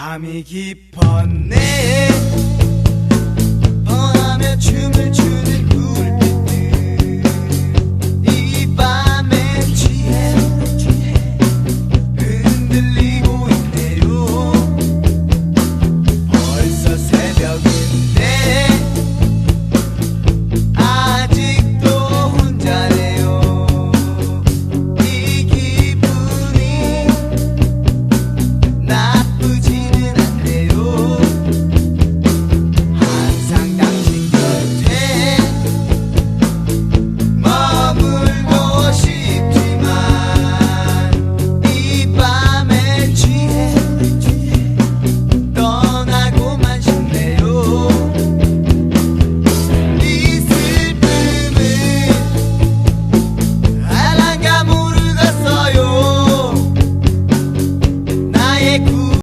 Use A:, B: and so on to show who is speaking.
A: 밤이 깊었네.